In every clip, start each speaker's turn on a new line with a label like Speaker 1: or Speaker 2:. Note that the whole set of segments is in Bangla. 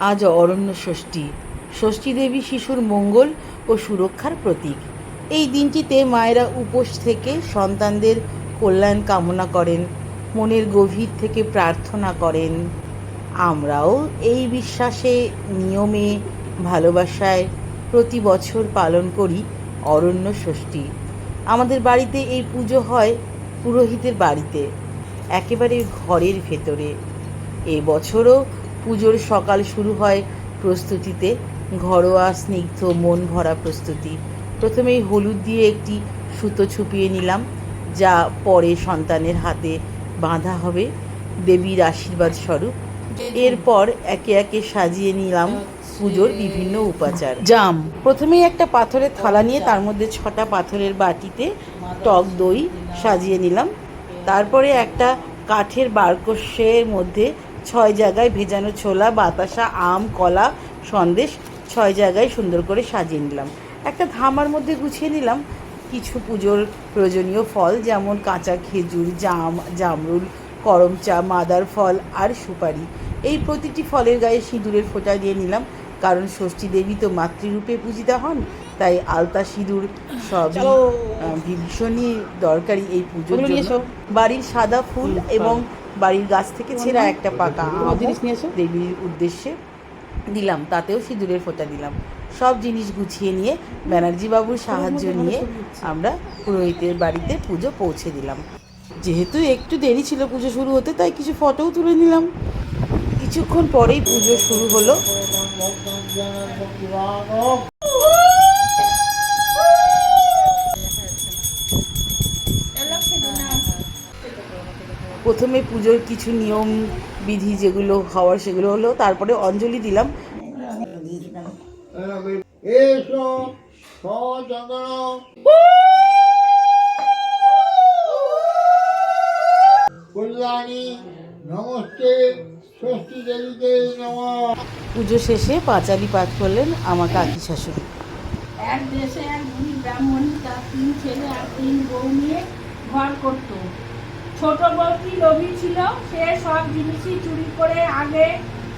Speaker 1: আজ অরণ্য ষষ্ঠী। ষষ্ঠী দেবী শিশুর মঙ্গল ও সুরক্ষার প্রতীক। এই দিনটিতে মায়েরা উপোস থেকে সন্তানদের কল্যাণ কামনা করেন, মনের গভীর থেকে প্রার্থনা করেন। আমরাও এই বিশ্বাসে, নিয়মে, ভালোবাসায় প্রতি বছর পালন করি অরণ্য ষষ্ঠী। আমাদের বাড়িতে এই পুজো হয় পুরোহিতের বাড়িতে, একেবারে ঘরের ভেতরে। এ বছরও পুজোর সকাল শুরু হয় প্রস্তুতিতে। ঘরোয়া স্নিগ্ধ মন ভরা প্রস্তুতি। প্রথমেই হলুদ দিয়ে একটি সুতো ছুপিয়ে নিলাম, যা পরে সন্তানের হাতে বাঁধা হবে। দেবীর আশীর্বাদ স্বরূপ। এরপর একে একে সাজিয়ে নিলাম পুজোর বিভিন্ন উপাচার। জাম। প্রথমেই একটা পাথরের থালা নিয়ে তার মধ্যে ছটা পাথরের বাটিতে টক দই সাজিয়ে নিলাম। তারপরে একটা কাঠের বারকোশের মধ্যে ছয় জায়গায় ভেজানো ছোলা বাতাসা আম কলা সন্দেশ ছয় জায়গায় সুন্দর করে সাজিয়ে নিলাম। একটা ধামার মধ্যে গুছিয়ে নিলাম। কিছু পুজোর প্রয়োজনীয় ফল যেমন কাঁচা খেজুর জাম জামরুল করমচা মাদার ফল আর সুপারি। এই প্রতিটি ফলের গায়ে সিঁদুরের ফোঁটা দিয়ে নিলাম। কারণ ষষ্ঠী দেবী তো মাতৃরূপে পূজিতা হন তাই আলতা সিঁদুর সবই আহ, ভীষণই দরকারি এই পুজোর জন্য। বাড়ির সাদা ফুল এবং বাড়ির গাছ থেকে ছেঁড়া একটা পাকা
Speaker 2: জিনিস নিয়ে এসো।
Speaker 1: দেবীর উদ্দেশ্যে দিলাম তাতেও সিঁদুরের ফোঁটা দিলাম। সব জিনিস গুছিয়ে নিয়ে ব্যানার্জি বাবুর সাহায্য নিয়ে আমরা পুরোহিতের বাড়িতে পুজো পৌঁছে দিলাম। যেহেতু একটু দেরি ছিল পুজো শুরু হতে তাই কিছু ফটোও তুলে নিলাম। কিছুক্ষণ পরেই পুজো শুরু হলো। প্রথমে পুজোর কিছু নিয়ম বিধি যেগুলো হওয়ার সেগুলো হলো তারপরে অঞ্জলি দিলাম।
Speaker 3: এসো সচকর কল্যাণী নমস্তে ষষ্ঠী দেবীকে নম।
Speaker 1: পুজো শেষে পাঁচালি পাঠ করলেন আমার কাকি শাশুড়ি।
Speaker 4: এক দেশে এক ব্রাহ্মণ তার তিন ছেলে আর তিন বউ নিয়ে ঘর করত। ছোট বউটি লোভী ছিল, সে সব জিনিসই চুরি করে আগে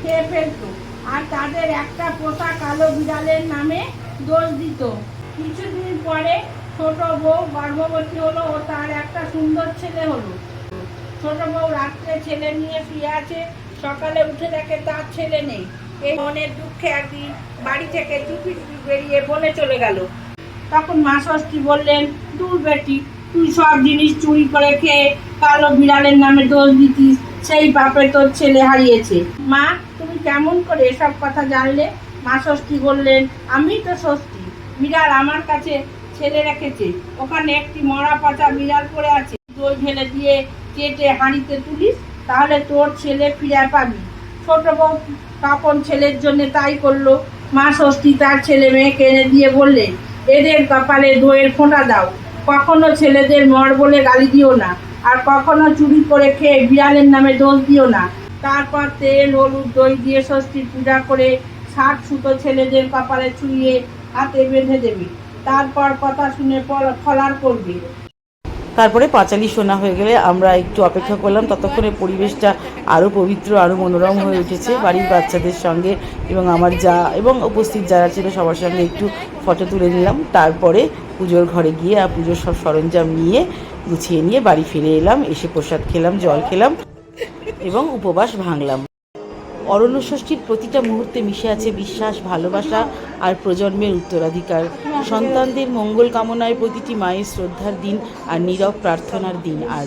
Speaker 4: খেয়ে ফেলতো। আর তাদের একটা পোষা কালো বিড়ালের নামে দোষ দিত। কিছুদিন পরে ছোট বউ গর্ভবতী হলো ও তার একটা সুন্দর ছেলে হলো। ছোট বউ রাত্রে ছেলে নিয়ে শুয়ে আছে, সকালে উঠে দেখে তার ছেলে নেই। এই মনের দুঃখে একদিন বাড়ি থেকে চুপি চুপি বেরিয়ে বনে চলে গেল। তখন মা ষষ্ঠী বললেন, দূর বেটি তুই সব জিনিস চুরি করে খেয়ে কালো বিড়ালের নামে দোষ দিতিস, সেই পাপে তোর ছেলে হারিয়েছে। মা, তুমি কেমন করে এসব কথা জানলে? মা ষষ্ঠী বললেন, আমি তো ষষ্ঠী। বিড়াল আমার কাছে ছেলে রেখেছে। ওখানে একটি মরা পচা বিড়াল পড়ে আছে। দই ঢেলে দিয়ে কেটে হাঁড়িতে তুলিস, তাহলে তোর ছেলে ফিরে পাবি। ছোট বউ তখন ছেলের জন্য তাই করল। মা ষষ্ঠী তার ছেলে মেয়েকে এনে দিয়ে বললেন, এদের কপালে দইয়ের ফোঁটা দাও। কখনো ছেলেদের মর বলে গালি দিও না, আর কখনো চুরি করে খেয়ে বিড়ালের নামে দোষ দিও না। তারপর তেল, হলুদ, দই দিয়ে ষষ্ঠীর পূজা করে ষাট সুতো ছেলেদের কপালে ছুঁয়ে হাতে বেঁধে দেবে। তারপর কথা শুনে ফলার করবে।
Speaker 1: তারপরে পাঁচালি শোনা হয়ে গেলে আমরা একটু অপেক্ষা করলাম। ততক্ষণে পরিবেশটা আরও পবিত্র আরও মনোরম হয়ে উঠেছে। বাড়ির বাচ্চাদের সঙ্গে এবং আমার যা এবং উপস্থিত যারা ছিল সবার সঙ্গে একটু ফটো তুলে নিলাম। তারপরে পুজোর ঘরে গিয়ে আর পুজোর সব সরঞ্জাম নিয়ে, গুছিয়ে নিয়ে বাড়ি ফিরে এলাম। এসে প্রসাদ খেলাম, জল খেলাম এবং উপবাস ভাঙলাম। অরণ্য ষষ্ঠীর প্রতিটা মুহূর্তে মিশে আছে বিশ্বাস, ভালোবাসা আর প্রজন্মের উত্তরাধিকার। সন্তানদের মঙ্গল কামনায় প্রতিটি মায়ের শ্রদ্ধার দিন আর নীরব প্রার্থনার দিন আজ।